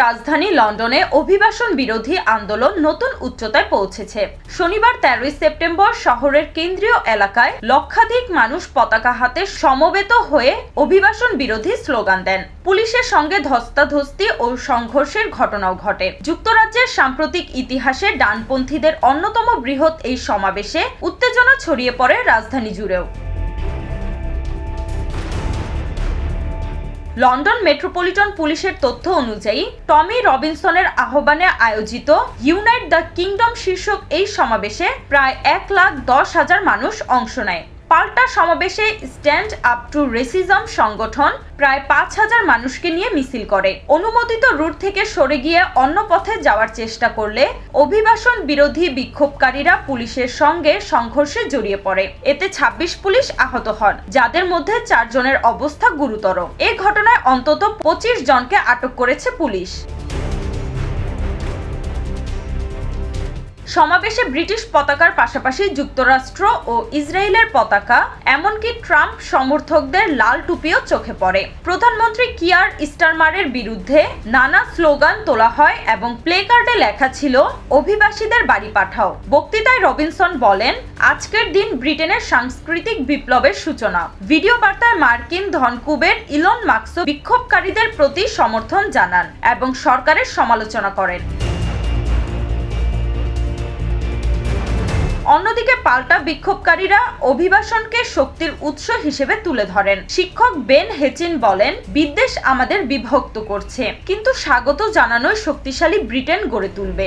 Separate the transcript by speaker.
Speaker 1: রাজধানী লন্ডনে অভিবাসন বিরোধী আন্দোলন নতুন উচ্চতায় পৌঁছেছে। শনিবার তেরোই সেপ্টেম্বর শহরের কেন্দ্রীয় এলাকায় লক্ষাধিক মানুষ পতাকা হাতে সমবেত হয়ে অভিবাসন বিরোধী স্লোগান দেন। পুলিশের সঙ্গে ধস্তাধস্তি ও সংঘর্ষের ঘটনাও ঘটে। যুক্তরাজ্যের সাম্প্রতিক ইতিহাসে ডানপন্থীদের অন্যতম বৃহৎ এই সমাবেশে উত্তেজনা ছড়িয়ে পড়ে রাজধানী জুড়েও। লন্ডন মেট্রোপলিটন পুলিশের তথ্য অনুযায়ী, টমি রবিনসনের আহ্বানে আয়োজিত ইউনাইট দ্য কিংডম শীর্ষক এই সমাবেশে প্রায় এক লাখ দশ হাজার মানুষ অংশ নেয়। পাল্টা সমাবেশে স্ট্যান্ড আপ টু রেসিজম সংগঠন প্রায় পাঁচ হাজার মানুষকে নিয়ে মিছিল করে। অনুমোদিত রুট থেকে সরে গিয়ে অন্য পথে যাওয়ার চেষ্টা করলে অভিবাসন বিরোধী বিক্ষোভকারীরা পুলিশের সঙ্গে সংঘর্ষে জড়িয়ে পড়ে। এতে ২৬ পুলিশ আহত হন, যাদের মধ্যে চারজনের অবস্থা গুরুতর। এ ঘটনায় অন্তত পঁচিশ জনকে আটক করেছে পুলিশ। সমাবেশে ব্রিটিশ পতাকার পাশাপাশি যুক্তরাষ্ট্র ও ইসরায়েলের পতাকা, এমনকি ট্রাম্প সমর্থকদের লাল টুপিও চোখে পড়ে। প্রধানমন্ত্রী কিয়ার স্টারমারের বিরুদ্ধে নানা স্লোগান তোলা হয় এবং প্লে কার্ডে লেখা ছিল, অভিবাসীদের বাড়ি পাঠাও। বক্তৃতায় রবিনসন বলেন, আজকের দিন ব্রিটেনের সাংস্কৃতিক বিপ্লবের সূচনা। ভিডিও বার্তায় মার্কিন ধনকুবের ইলন মার্কস বিক্ষোভকারীদের প্রতি সমর্থন জানান এবং সরকারের সমালোচনা করেন। অন্যদিকে পাল্টা বিক্ষোভকারীরা অভিবাসনকে শক্তির উৎস হিসেবে তুলে ধরেন। শিক্ষক বেন হেচিন বলেন, বিদ্বেষ আমাদের বিভক্ত করছে, কিন্তু স্বাগত জানানোই শক্তিশালী ব্রিটেন গড়ে তুলবে।